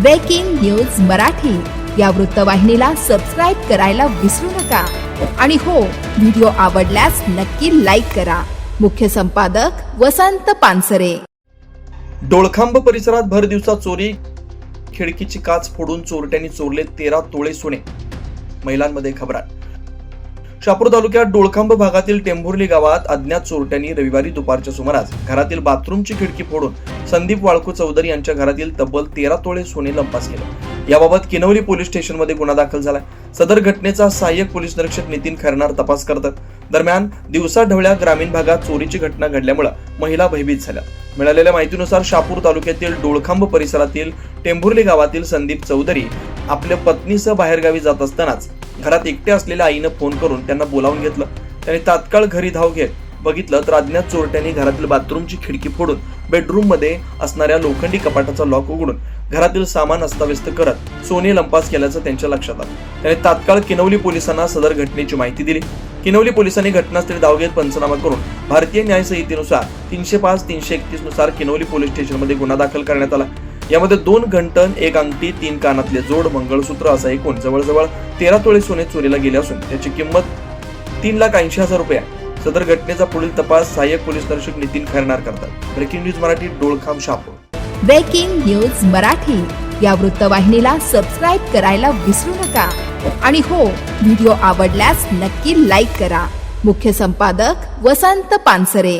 Breaking news Marathi या वृत्तवाहिनीला subscribe करायला विसरू नका. आणि हो व्हिडिओ आवडल्यास नक्की लाईक करा. मुख्य संपादक वसंत पानसरे. डोळखांब परिसरात भर दिवसा चोरी खिडकीची काच फोडून चोरट्यांनी चोरले तेरा तोळे सोने. महिलांमध्ये खबरात शापूर तालुक्यात डोळखांब भागातील टेंभुर्ली गावात अज्ञात चोरट्यांनी रविवारी दुपारच्या सुमारास घरातील बाथरूमची खिडकी फोडून संदीप वाळकू चौधरी यांच्या घरातील तब्बल तेरा तोळे सोने लंपास केले. याबाबत किनवली पोलीस स्टेशनमध्ये गुन्हा दाखल झालाय सदर घटनेचा सहाय्यक पोलीस निरीक्षक नितीन खरणार तपास करतात. दरम्यान दिवसा ढवळ्या ग्रामीण भागात चोरीची घटना घडल्यामुळे महिला भयभीत झाल्या. मिळालेल्या माहितीनुसार शापूर तालुक्यातील डोळखांब परिसरातील टेंभुर्ली गावातील संदीप चौधरी आपल्या पत्नीसह बाहेरगावी जात असतानाच घरात एकटे असलेल्या आईनं फोन करून त्यांना बोलावून घेतलं. त्याने तात्काळ घरी धाव घेत बघितलं तर अज्ञात चोरट्यांनी घरातील बाथरूमची खिडकी फोडून बेडरूममध्ये असणाऱ्या लोखंडी कपाटाचा लॉक उघडून घरातील सामान अस्ताव्यस्त करत सोने लंपास केल्याचं त्यांच्या लक्षात आलं. त्याने तात्काळ किनवली पोलिसांना सदर घटनेची माहिती दिली. किनवली पोलिसांनी घटनास्थळी धाव घेत पंचनामा करून भारतीय न्याय संहितेनुसार तीनशे पाच तीनशे एकतीसनुसार किनवली पोलीस स्टेशनमध्ये गुन्हा दाखल करण्यात आला. यामध्ये दोन घंटन एक अंगठी तीन कानातले जोड मंगळसूत्र असा एकूण जवळजवळ तेरा तोळे सोने चोरीला गेले असून त्याची किंमत तीन लाख ऐंशी हजार रुपये सदर घटनेचा पुढील तपास सहाय्यक पोलीस निरीक्षक नितीन खैरनार करतात. Breaking news Marathi Dolkham Shapur breaking news Marathi. या वृत्तवाहिनीला सबस्क्राईब करायला विसरू नका. आणि हो व्हिडिओ आवडल्यास नक्की लाईक करा. मुख्य संपादक वसंत पानसरे.